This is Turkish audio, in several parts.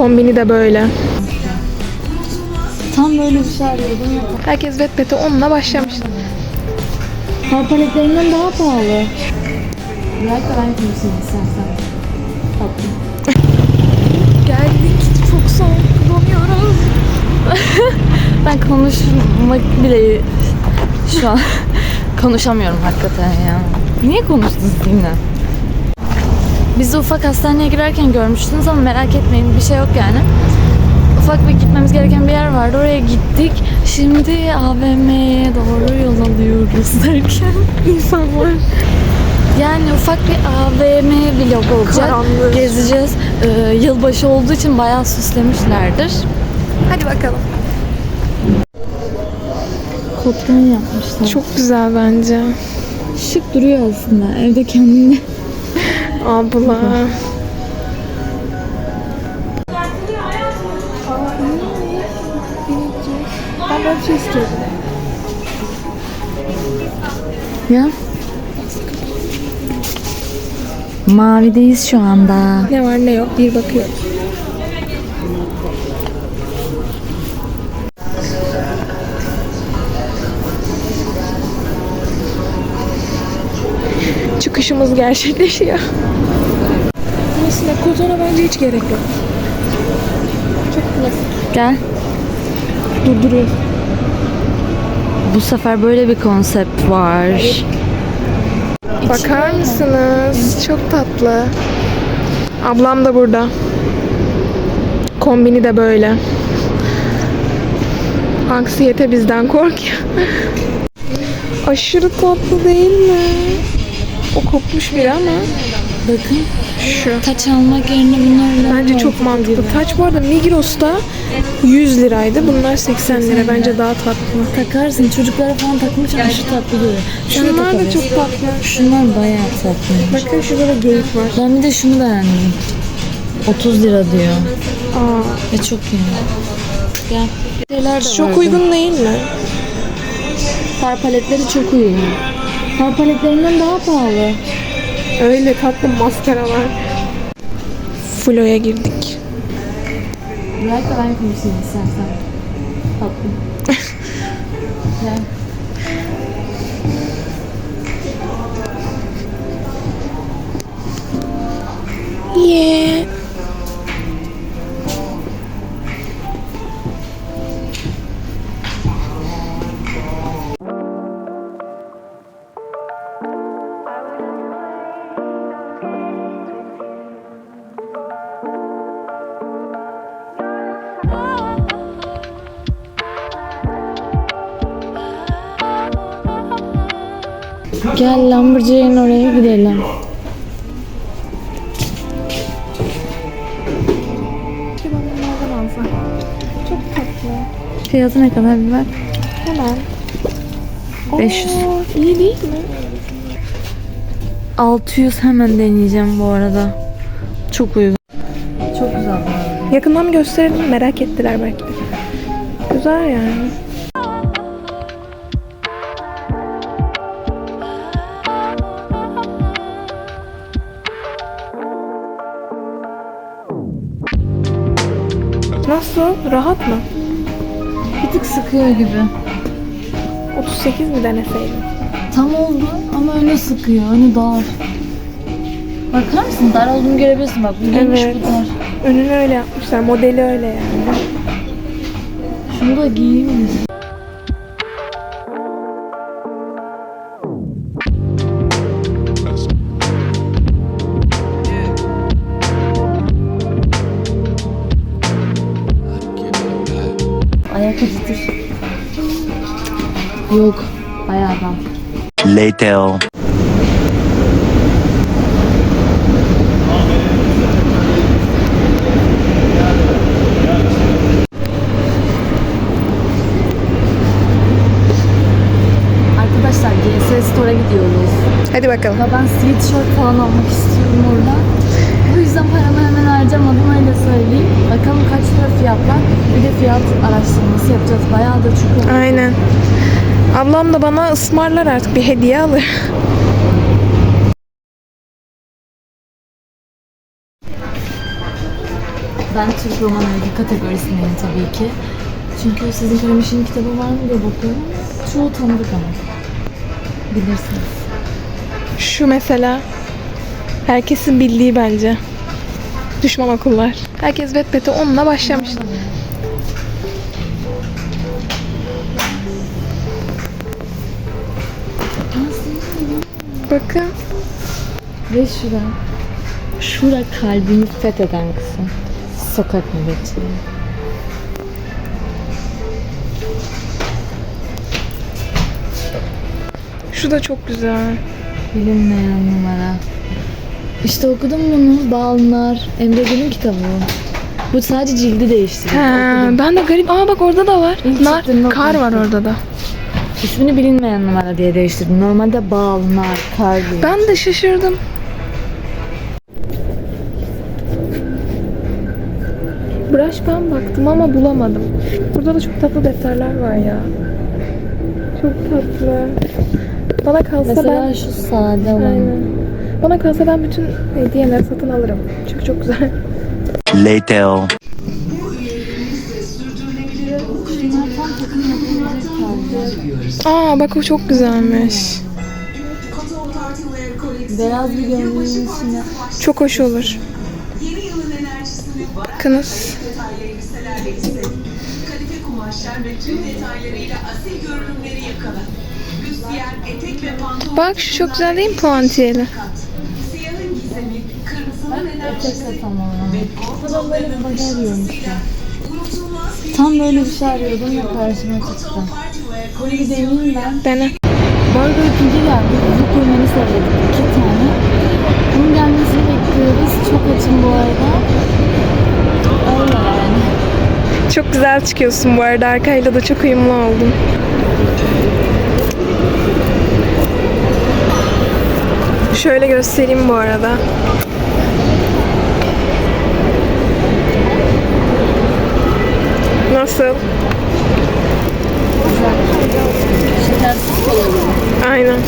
Kombini de böyle. Tam böyle bir şey arıyordum ya. Herkes Wattpad'e onunla başlamış. Par paletlerinden daha pahalı. Bırak da ben konuşayım istersen. Tatlım. Geldik. Çok soğuk. Donuyoruz. Ben konuşmak bile şu an konuşamıyorum hakikaten ya. Niye konuştunuz yine? Bizi ufak hastaneye girerken görmüştünüz ama merak etmeyin bir şey yok yani. Ufak bir gitmemiz gereken bir yer vardı. Oraya gittik. Şimdi AVM'ye doğru yol alıyoruz derken insanlar. Yani ufak bir AVM vlog olacak. Karanlık. Gezeceğiz. Ee, yılbaşı olduğu için bayağı süslemişlerdir. Hadi bakalım. Koptan yapmışlar. Çok güzel bence. şık duruyor aslında. Evde kendine. Abla. Böyle bir şey. Ya. Mavideyiz şu anda. Ne var ne yok bir bakıyoruz. Çıkışımız gerçekleşiyor. Aslında kozona bence hiç gerek yok. Çok klasik. Gel. Durduruyor. Bu sefer böyle bir konsept var. Bakar mısınız? Çok tatlı. Ablam da burada. Kombini de böyle. Anksiyete bizden korkuyor. Aşırı tatlı değil mi? O kopmuş bir ama Bakın. şu. Taç almak yerine bunlarla Bence çok mantıklı. Taç bu arada Migros'ta 100 liraydı. Bunlar 80 lira. Bence daha tatlı. Takarsın. Çocuklara falan takmış şu tatlı duruyor. Sen de Şunlar da çok tatlı. Şunlar bayağı tatlı. Bakın şurada da geyik var. Ben bir de şunu beğendim. 30 lira diyor. Aa, Ve çok iyi. Gel. Şeyler de çok vardı. uygun değil mi? Far paletleri çok uygun. Far paletlerinden daha pahalı. Öyle tatlı maskaralar. Flo'ya girdik. Bırak da ben konuşayım istersen. Tatlım. Gel. Yeah. Gel Lamborghini oraya gidelim. Çok tatlı. Fiyatı ne kadar bir bak. Hemen. 500. Oo, iyi değil mi? 600 hemen deneyeceğim bu arada. Çok uygun. Çok güzel. Yakından mı gösterelim merak ettiler belki. Güzel yani. Rahat mı? Bir tık sıkıyor gibi. 38 mi deneseydim? Tam oldu ama önü sıkıyor. Önü dar. Bakar mısın? Dar olduğunu görebilirsin bak. Bu geniş Evet. bu dar. Önünü öyle yapmışlar. Modeli öyle yani. Şunu da giyeyim acıtır. Yok. Bayağı da. Later. Arkadaşlar GS Store'a gidiyoruz. Hadi bakalım. Ya ben sweatshirt falan almak istiyorum orada. Bu yüzden paramı hemen harcamadım öyle söyleyeyim. Bakalım kaç lira fiyatlar. Bir de fiyat araştırması yapacağız. Bayağı da çok. Aynen. Ablam da bana ısmarlar artık bir hediye alır. Ben Türk roman öykü kategorisindeyim tabii ki. Çünkü sizin Karamiş'in kitabı var mı diye bakıyorum. Çoğu tanıdık ama. Bilirsiniz. Şu mesela herkesin bildiği bence. Düşman okullar. Herkes Wattpad'e onunla başlamış. Bakın. Ve şura. Şura kalbimi fetheden kısım. Sokak nöbetçiliği. Şu da çok güzel. Bilinmeyen numara. İşte okudum bunu. Balnar. Emre Gül'ün kitabı bu. Sadece cildi. He, Okudum. ben de garip. Aa bak orada da var. İlk Nar, çıktığında kar var okumuştum. orada da. İsmini bilinmeyen numara diye değiştirdim. Normalde Balnar, Kar diye. Ben de şaşırdım. Brush ben baktım ama bulamadım. Burada da çok tatlı defterler var ya. Çok tatlı. Bana kalsa Mesela ben... şu sade olan. Aynen. Bana kalsa ben bütün hediyeleri satın alırım. Çünkü çok güzel. Later. Aa bak o çok güzelmiş. Beyaz bir gömleğin içine. Çok hoş olur. Bakınız. Kadife kumaşlar ve tüm detaylarıyla asil görünümleri yakala. Büstiyer, etek ve pantolon Bak şu çok güzel değil mi puantiyeli? Gizemi, kırmızının enerjisi ve arıyormuşlar. unutulmaz bir Tam böyle bir şey arıyordum ya karşıma çıktı. bir deneyeyim ben. Dene. Bu arada ikinci geldi. Kuzu kurmeni söyledik. iki tane. Bunun gelmesini bekliyoruz. Çok açım bu arada. Öyle yani. Çok güzel çıkıyorsun bu arada. Arkayla da çok uyumlu oldun. Şöyle göstereyim bu arada. Nasıl? Aynen.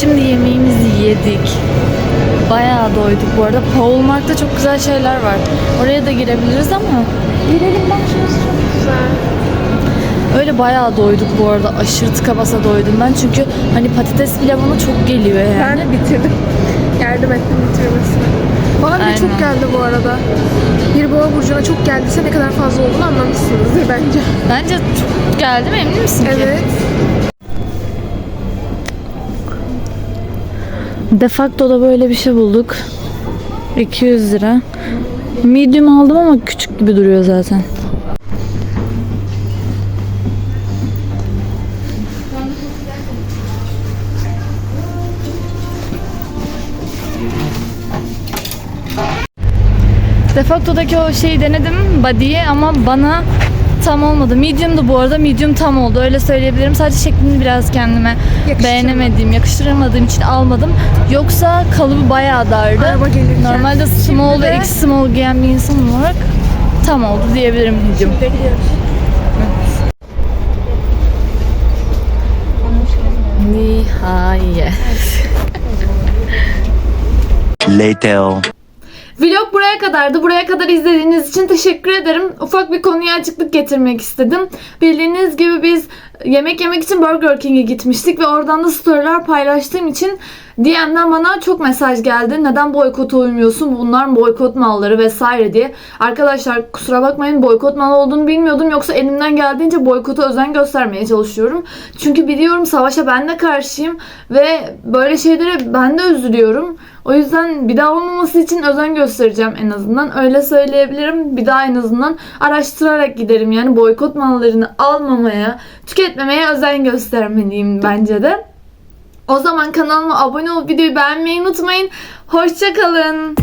Şimdi yemeğimizi yedik. Bayağı doyduk bu arada. Paul Mark'ta çok güzel şeyler var. Oraya da girebiliriz ama girelim bak şurası çok güzel. Öyle bayağı doyduk bu arada. Aşırı tıka basa doydum ben. Çünkü hani patates pilavına çok geliyor yani. Ben bitirdim. Yardım ettim bitirmesine. Bana bile Aynen. çok geldi bu arada. Bir boğa burcuna çok geldiyse ne kadar fazla olduğunu anlamışsınızdır bence. Bence çok geldi mi emin misin ki? Evet. De facto da böyle bir şey bulduk. 200 lira. Medium aldım ama küçük gibi duruyor zaten. De facto'daki o şeyi denedim body'yi ama bana tam olmadı. Medium'du bu arada. Medium tam oldu. Öyle söyleyebilirim. Sadece şeklini biraz kendime beğenemediğim, yakıştıramadığım için almadım. Yoksa kalıbı bayağı dardı. Araba gelirken Normalde small ve de- X small giyen bir insan olarak tam oldu diyebilirim. Şimdi gidiyoruz. Nihayet. Later. Vlog buraya kadardı. Buraya kadar izlediğiniz için teşekkür ederim. Ufak bir konuya açıklık getirmek istedim. Bildiğiniz gibi biz yemek yemek için Burger King'e gitmiştik ve oradan da storyler paylaştığım için DM'den bana çok mesaj geldi. Neden boykota uymuyorsun? Bunlar boykot malları vesaire diye. Arkadaşlar kusura bakmayın boykot malı olduğunu bilmiyordum. Yoksa elimden geldiğince boykota özen göstermeye çalışıyorum. Çünkü biliyorum savaşa ben de karşıyım ve böyle şeylere ben de üzülüyorum. O yüzden bir daha olmaması için özen göstereceğim en azından. Öyle söyleyebilirim. Bir daha en azından araştırarak giderim. Yani boykot mallarını almamaya, tüketmemeye özen göstermeliyim bence de. O zaman kanalıma abone olup videoyu beğenmeyi unutmayın. Hoşçakalın.